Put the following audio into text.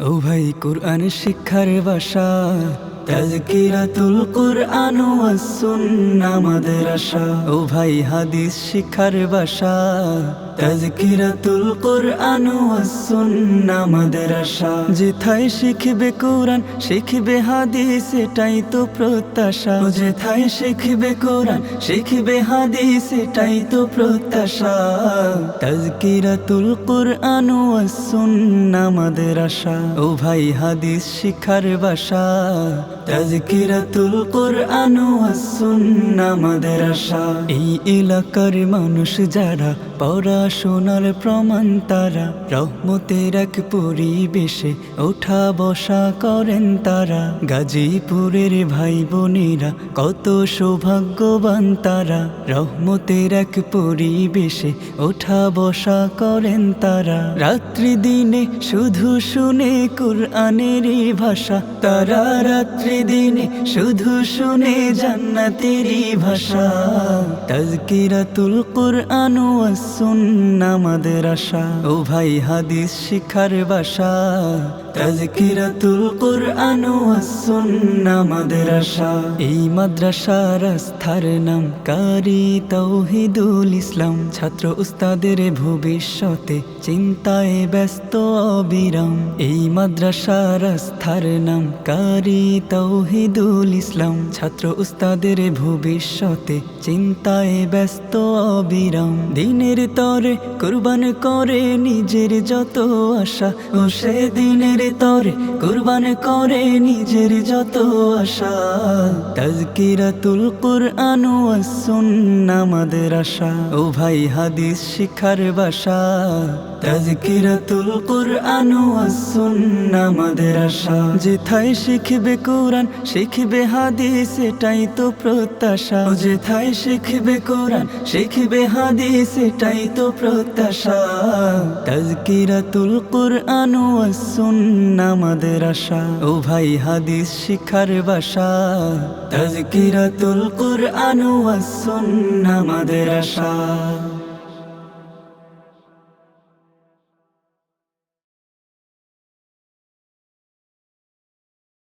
ও ভাই কোরআন শিক্ষার বাসা। তাজকিরাতুল কোরআন ওয়াস সুন্নাহ আমাদের আশা ও ভাই হাদিস শিক্ষার বাসা। তাজকিরাতুল কোরআন ওয়াস সুন্নাহ আমাদের আশা যেথায় শিখবে কোরআন, শিখবে হাদিস, এটাই তো প্রত্যাশা। যেথায় শিখবে কোরআন, শিখবে হাদিস, এটাই তো প্রত্যাশা। তাজকিরাতুল কোরআন ওয়াস সুন্নাহ আমাদের আশা ও ভাই হাদিস শিক্ষার বাসা। তাজকিরাতুল কোরআন আমাদের আশা এই এলাকার মানুষ যারা পড়াশোনার প্রমাণ, তারা রহমতের এক পরিবেশে ওঠা বসা করেন তারা। গাজীপুরের ভাই বোনেরা কত সৌভাগ্যবান, তারা রহমতের এক পরিবেশে ওঠা বসা করেন তারা। রাত্রি দিনে শুধু শুনে কোরআনেরই ভাষা, তারা রাত্রি দিনে শুধু শুনে জান্নাতেরই ভাষা। তাজকিরাতুল কোরআন সুন্নাহ আমাদের আশা ও ভাই, হাদিস শিখার বাসা। তাজকিরাতুল কোরআন সুন্নাহ আমাদের আশা এই মাদ্রাসার আস্থার নাম কারি তৌহিদুল ইসলাম। ছাত্র উস্তাদের ভবিষ্যতে চিন্তায় ব্যস্ত অবিরাম। এই মাদ্রাসার আস্থার নাম কারি তৌহিদুল ইসলাম, ছাত্র উস্তাদের ভবিষ্যতে চিন্তায় ব্যস্ত অবিরাম। দিনের তরে কুরবান করে নিজের যত আশা, ও সে দিনের তরে কুরবান করে নিজের যত আশা। তাজকিরাতুল কোরআন আমাদের আশা, ও ভাই হাদিস শিখার বাসা। তাজকিরাতুল কোরআন আমাদের আশা, যেথায় শিখবে কোরআন শিখবে হাদিস, এটাই তো প্রত্যাশা। যেথায় শিখবে কোরআন শিখবে হাদিস, এটাই তো প্রত্যাশা। তাজকিরাতুল কোরআন সুন্নাহ আমাদের আশা। ও ভাই, হাদিস শিখার বাসা। তাজকিরাতুল কোরআন সুন্নাহ আমাদের আশা।